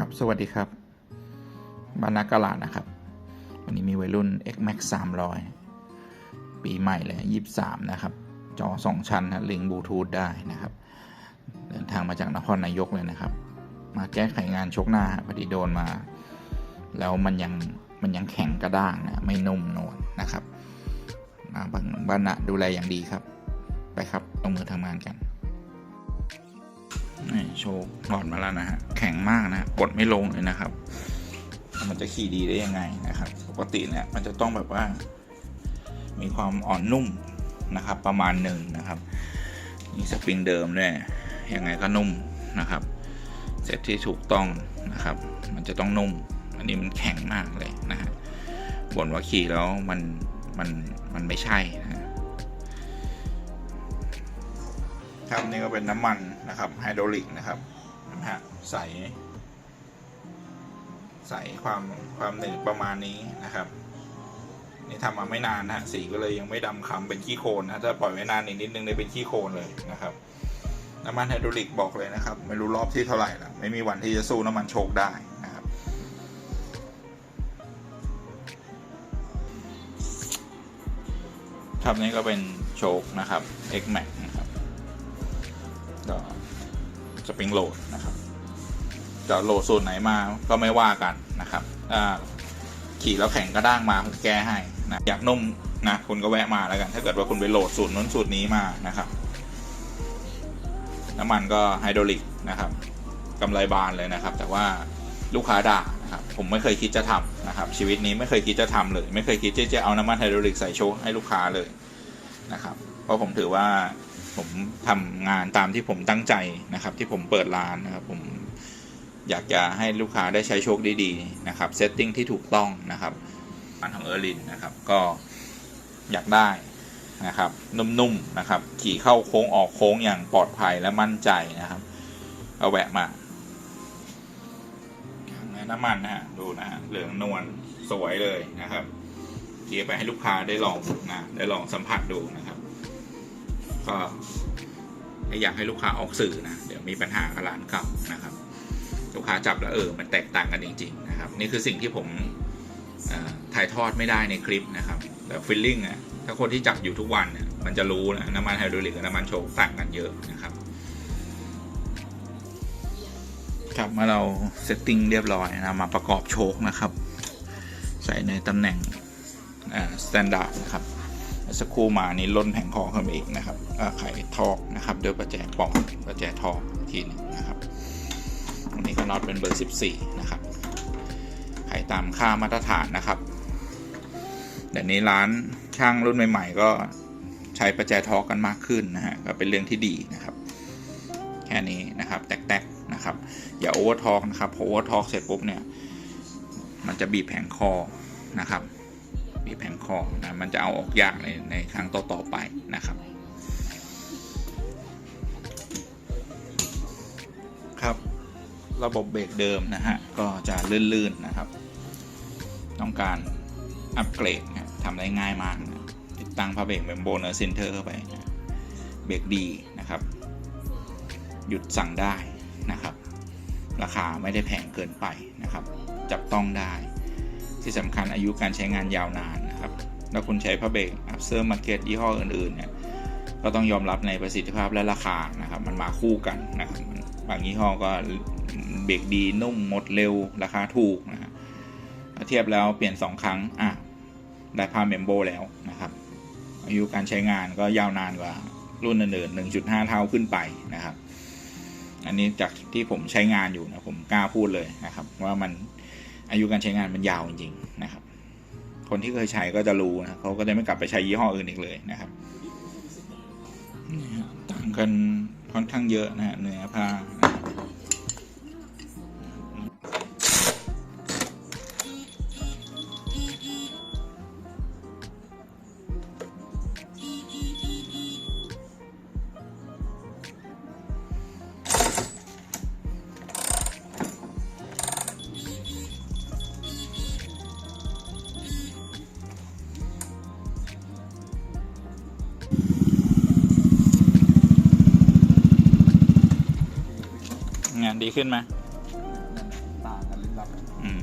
ครับ สวัสดีครับบานากาลาดนะครับ วันนี้มีวัยรุ่น X Max 300 ปีใหม่เลย23 นะครับ จอ 2 ชั้นนะลิงบลูทูธได้นะครับ เดินทางมาจากนครนายกเลยนะครับ มาแก้ไขงานชกหน้าพอดีโดนมา แล้วมันยัง มันยังแข็งกระด้างนะ ไม่นุ่มนวลนะครับ มาบางบ้านนะดูแลอย่างดีครับ ไปครับลงมือทำงานกัน นี่โชว์หลอดมาแล้วนะฮะ แข็งมากนะกดไม่ลงเลยนะครับ มันจะขี่ดีได้ยังไงนะครับ ปกติเนี่ยมันจะต้องแบบว่า มีความอ่อนนุ่มนะครับ ประมาณหนึ่งนะครับนี่สปริงเดิมด้วยยังไงก็นุ่มนะครับเซตที่ถูกต้องนะครับ มันจะต้องนุ่ม อันนี้มันแข็งมากเลยนะฮะบ่นว่าขี่แล้วมันมันมันไม่ใช่นะ ครับนี่ก็เป็นน้ำมันนะครับไฮดรอลิกนะครับนะฮะใส ใสความความหนืดประมาณนี้นะครับนี่ทำมาไม่นานนะสีก็เลยยังไม่ดำคล้ำเป็นขี้โคลนนะถ้าปล่อยไว้นานอีกนิดนึงเลยเป็นขี้โคลนเลยนะครับ น้ำมันไฮดรอลิกบอกเลยนะครับ ไม่รู้รอบที่เท่าไหร่ละไม่มีวันที่จะสู้น้ำมันโชกได้นะครับ ครับนี่ก็เป็นโชคนะครับ X Max สปริงโหลดนะครับจะโหลดสูตรไหนมาก็ไม่ว่ากันนะครับขี่แล้วแข็งกระด้างมาผมแก้ให้นะอยากนุ่มนะคุณก็แวะมาแล้วกัน ถ้าเกิดว่าคุณไปโหลดสูตรนู้นสูตรนี้มานะครับน้ำมันก็ไฮดรอลิกนะครับกำไรบานเลยนะครับ แต่ว่าลูกค้าด่านะครับผมไม่เคยคิดจะทำนะครับ ชีวิตนี้ไม่เคยคิดจะทำเลย ไม่เคยคิดที่จะเอาน้ำมันไฮดรอลิกใส่โชว์ให้ลูกค้าเลยนะครับ เพราะผมถือว่า ผมทำงานตามที่ผมตั้งใจนะครับ ที่ผมเปิดร้านนะครับ ผมอยากจะให้ลูกค้าได้ใช้โชคดีๆนะครับเซตติ้งที่ถูกต้องนะครับร้านของเออร์ลินนะครับ ก็อยากได้นะครับ นุ่มๆนะครับ ขี่เข้าโค้งออกโค้งอย่างปลอดภัยและมั่นใจนะครับ เอาแวะมาน้ำมันนะฮะดูนะฮะเหลืองนวลสวยเลยนะครับเกียร์ไปให้ลูกค้าได้ลองนะได้ลองสัมผัสดูนะ ก็ไม่อยากให้ลูกค้าออกสื่อนะเดี๋ยวมีปัญหากับร้านเก่านะครับ ลูกค้าจับแล้วเออมันแตกต่างกันจริง ๆ นะครับ นี่คือสิ่งที่ผมถ่ายทอดไม่ได้ในคลิปนะครับแต่ฟิลลิ่งอะถ้าคนที่จับอยู่ทุกวันเนี่ยมันจะรู้นะน้ำมันไฮดรอลิกกับน้ำมันโชกต่างกันเยอะนะครับครับเมื่อเราเซตติ้งเรียบร้อยนะมาประกอบโชคนะครับ ใส่ในตำแหน่งสแตนดาร์ดนะครับ สักครู่มานี้ล้นแผงคอขึ้นมาอีกนะครับไขทอกนะครับด้วยประแจปอกประแจทอกทีหนึงนะครับอันนี้ก็น็อตเป็นเบอร์ 14 นะครับไขตามค่ามาตรฐานนะครับเดี๋ยวนี้ร้านช่างรุ่นใหม่ ๆ ก็ใช้ประแจทอกกันมากขึ้นนะฮะก็เป็นเรื่องที่ดีนะครับ แค่นี้นะครับแตกๆนะครับ อย่าโอเวอร์ทอกนะครับพอโอเวอร์ทอกเสร็จปุ๊บเนี่ยมันจะบีบแผงคอนะครับ บีแผงคอนะมันจะเอาออกยากในในครั้งต่อๆไปนะครับครับระบบเบรกเดิมนะฮะก็จะลื่นๆนะครับ ต้องการอัปเกรดนะทำได้ง่ายมากนะติดตั้งพาเบรกเมมโบเนอร์เซนเตอร์เข้าไปนะเบรกดีนะครับ หยุดสั่งได้นะครับ ราคาไม่ได้แพงเกินไปนะครับ จับต้องได้ ที่สำคัญอายุการใช้งานยาวนานนะครับแล้วคุณใช้พระเบรกอัพเซอร์มาร์เก็ตยี่ห้ออื่นๆเนี่ยก็ต้องยอมรับในประสิทธิภาพและราคานะครับ มันมาคู่กันนะครับบางยี่ห้อก็เบรกดีนุ่มหมดเร็วราคาถูกนะฮะเทียบแล้วเปลี่ยน 2 ครั้งอะได้ผ้าเมมโบแล้วนะครับ อายุการใช้งานก็ยาวนานกว่ารุ่นอื่นๆ1.5 เท่าขึ้นไปนะครับ อันนี้จากที่ผมใช้งานอยู่นะผมกล้าพูดเลยนะครับ ว่ามัน อายุการใช้งานมันยาวจริงๆนะครับ คนที่เคยใช้ก็จะรู้นะเขาก็จะไม่กลับไปใช้ยี่ห้ออื่นอีกเลยนะครับต่างกันค่อนข้างเยอะนะฮะเนื้อผ้า ดีขึ้นไหมต่างกันลิบลับอืม